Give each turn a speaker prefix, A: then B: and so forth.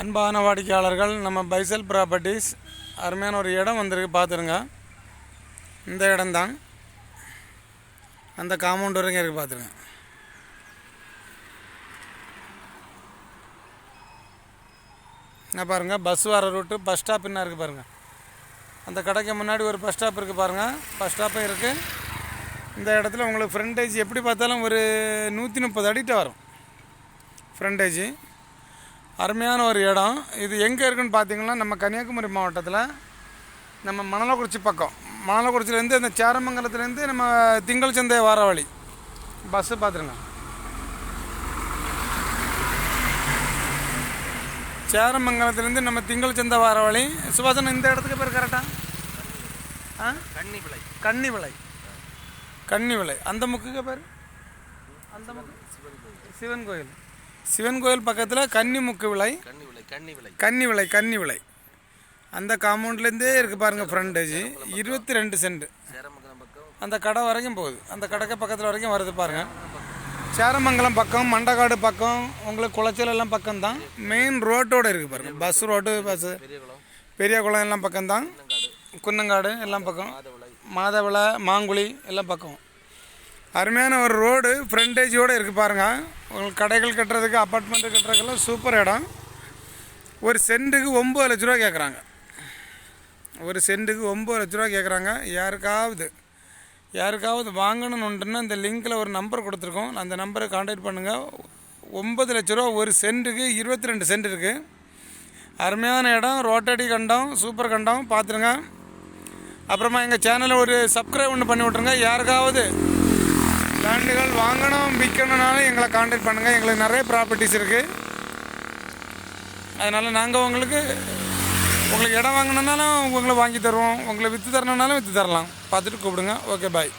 A: அன்பான வாடிக்கையாளர்கள் நம்ம பைசல் ப்ராப்பர்ட்டிஸ் அருமையான ஒரு இடம் வந்திருக்கு பார்த்துருங்க. இந்த இடம்தான். அந்த காம்பவுண்ட் வரைக்கும் இருக்குது பார்த்துருங்க. என்ன பாருங்கள் பஸ் வர ரூட்டு பஸ் ஸ்டாப் என்ன இருக்குது பாருங்கள் அந்த கடைக்கு முன்னாடி ஒரு பஸ் ஸ்டாப் இருக்குது பாருங்கள் பஸ் ஸ்டாப்பும் இருக்குது இந்த இடத்துல உங்களுக்கு ஃப்ரண்டேஜ் எப்படி பார்த்தாலும் ஒரு நூற்றி முப்பது அடிட்ட வரும். ஃப்ரண்டேஜ் அருமையான ஒரு இடம். இது எங்கே இருக்குன்னு பார்த்தீங்கன்னா நம்ம கன்னியாகுமரி மாவட்டத்தில் நம்ம மணலக்குறிச்சி பக்கம். மணலக்குறிச்சிலேருந்து இந்த சேரமங்கலத்துலேருந்து நம்ம திங்கள் சந்தை வார வழி. பஸ்ஸு பார்த்துருங்க சேரமங்கலத்துலேருந்து நம்ம திங்கள் சந்தை வார வழி. சுபாசன் இந்த இடத்துக்கு பேர் கரெக்டாக ஆ?
B: கன்னி விளை
A: கன்னி விளை கன்னி விளை அந்த முக்குக்கு பேர்? அந்த முக்கு சிவன் கோயில். சிவன் கோயில் பக்கத்தில் கன்னி முக்கு விளை.
B: கன்னி விலை கன்னி விலை
A: கன்னி விலை கன்னி அந்த காம்பவுண்ட்லேருந்தே இருக்குது பாருங்கள் ஃப்ரண்டேஜ் இருபத்தி ரெண்டு சென்ட். அந்த கடை வரைக்கும் போகுது. அந்த கடைக்கு பக்கத்தில் வரைக்கும் வருது பாருங்கள் சேரமங்கலம் பக்கம் மண்டக்காடு பக்கம் உங்களுக்கு குளச்சல் எல்லாம் பக்கம் தான் மெயின் ரோட்டோடு இருக்குது பாருங்கள் பஸ் ரோடு பஸ்ஸு பெரிய குளம் எல்லாம் பக்கம்தான். குன்னங்காடு எல்லாம் பக்கம். மாதவிளை மாங்குழி எல்லாம் பக்கம். அருமையான ஒரு ரோடு ஃப்ரண்டேஜோடு இருக்குது பாருங்கள் உங்களுக்கு கடைகள் கட்டுறதுக்கு அப்பார்ட்மெண்ட்டு கட்டுறதுக்கெல்லாம் சூப்பர் இடம். ஒரு சென்ட்டுக்கு ஒம்பது லட்ச ரூபா கேட்குறாங்க ஒரு சென்ட்டுக்கு ஒம்பது லட்ச ரூபா கேட்குறாங்க யாருக்காவது யாருக்காவது வாங்கணுன்னுட்டுன்னா இந்த லிங்க்கில் ஒரு நம்பர் கொடுத்துருக்கோம். அந்த நம்பரை காண்டாக்ட் பண்ணுங்கள் ஒம்பது லட்ச ரூபா ஒரு சென்ட்டுக்கு இருபத்தி ரெண்டு சென்ட் இருக்குது அருமையான இடம் ரோட்டடி கண்டம் சூப்பர் கண்டம் பார்த்துருங்க அப்புறமா எங்கள் சேனலை ஒரு சப்ஸ்கிரைப் ஒன்று பண்ணி விட்ருங்க யாருக்காவது லேண்டுகள் வாங்கணும் விற்கணுனாலும் எங்களை காண்டாக்ட் பண்ணுங்கள் எங்களுக்கு நிறைய ப்ராப்பர்ட்டிஸ் இருக்குது அதனால் நாங்கள் உங்களுக்கு உங்களுக்கு இடம் வாங்கணுன்னாலும் உங்களை வாங்கி தருவோம். உங்களை விற்று தரணுன்னாலும் விற்று தரலாம். பார்த்துட்டு கூப்பிடுங்க. Okay bye